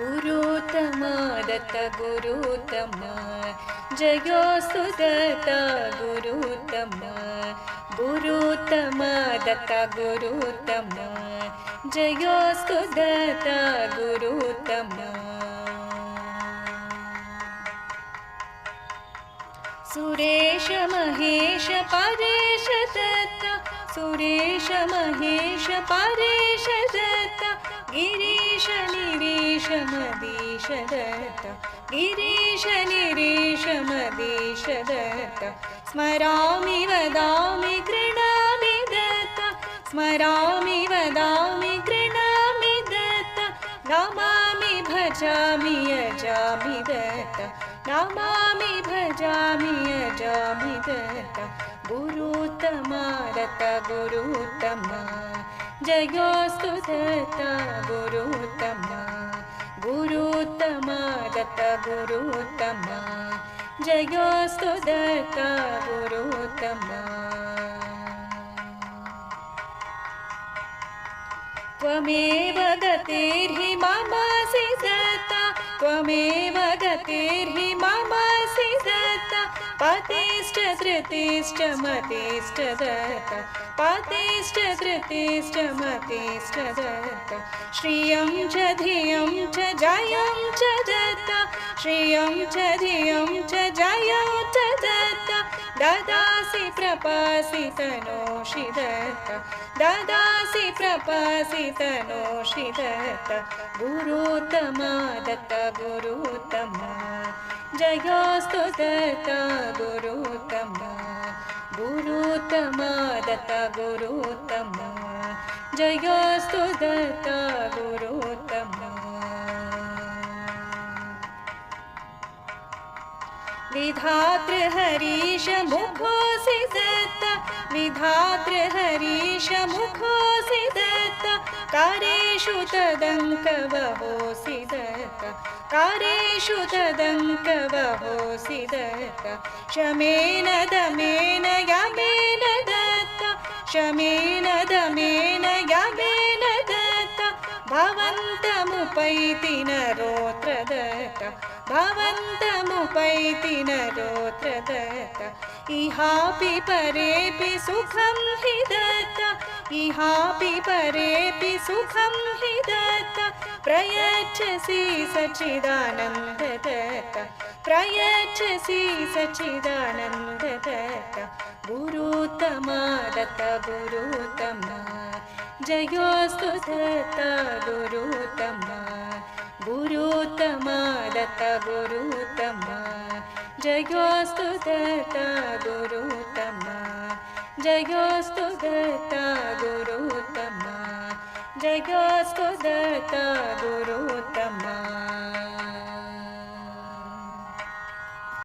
गुरुतमा दत्त गुरुतमा। जयोस्तु गुरुतमा गुरुतमा। दत्त गुरुतमा। जयोस्तु दत्त गुरुतमा। सुरेश महेश परेश दत्त। सुरेश महेश परेश दत्त। गिरीश निरीश मदीश दत्त गिरीश निरीश मदीश दत्त स्मरामि वदामि गृणामि दत्त, स्मरामि वदामि गृणामि दत्त, नमामि भजामि, यजामि दत्त, नमामि भजामि, यजामि दत्त गुरुतमा दत्त गुरुतमा, जयोस्तु दत्त, गुरुतमा। गुरुतमा। जयोस्तु दत्त गुरुतमा। त्वमेव गतिर्हि मम दत्ता त्वमेव गतिर्हि मम दत्ता पतिष्ठ धृतिष्ठ मतिष्ठ दत्ता। पतिष्ठ धृतिष्ठ मतिष्ठ दत्ता। श्रियं च धियं च जयं श्रियं च धियं च जयं च दत्ता ददासि प्रपासि तनोषि दत्ता। ददासि प्रपासि तनोषि दत्त। गुरुतमा दत्त गुरुतमा। जयोस्तु दत्त गुरुतमा दत्त गुरुतमा। जयोस्तु दत्त विधातृ हरीश मुखोऽसि दत्त विधात्र हरीश मुखोऽसि दत्त कारेषु तदङ्कवहोऽसि दत्त कारेषु तदङ्कवहोऽसि दत्त शमेन दमेन భవంతముపైతిన రోత్రదత భవంతముపైతిన రోత్రదత ఇహాపి పరేపి సుఖం హి దత్త ఇహాపి పరేపి సుఖం హి దత్త ప్రయచ్చసి సచిదానంద దత్త ప్రయచ్చసి సచిదానంద దత్త గురుతమా దత్త గురుతమా जयोस्तु दत्त गुरुतमा गुरुतमा दत्त गुरुतमा जयोस्तु दत्त गुरुतमा जयोस्तु दत्त गुरुतमा जयोस्तु दत्त गुरुतमा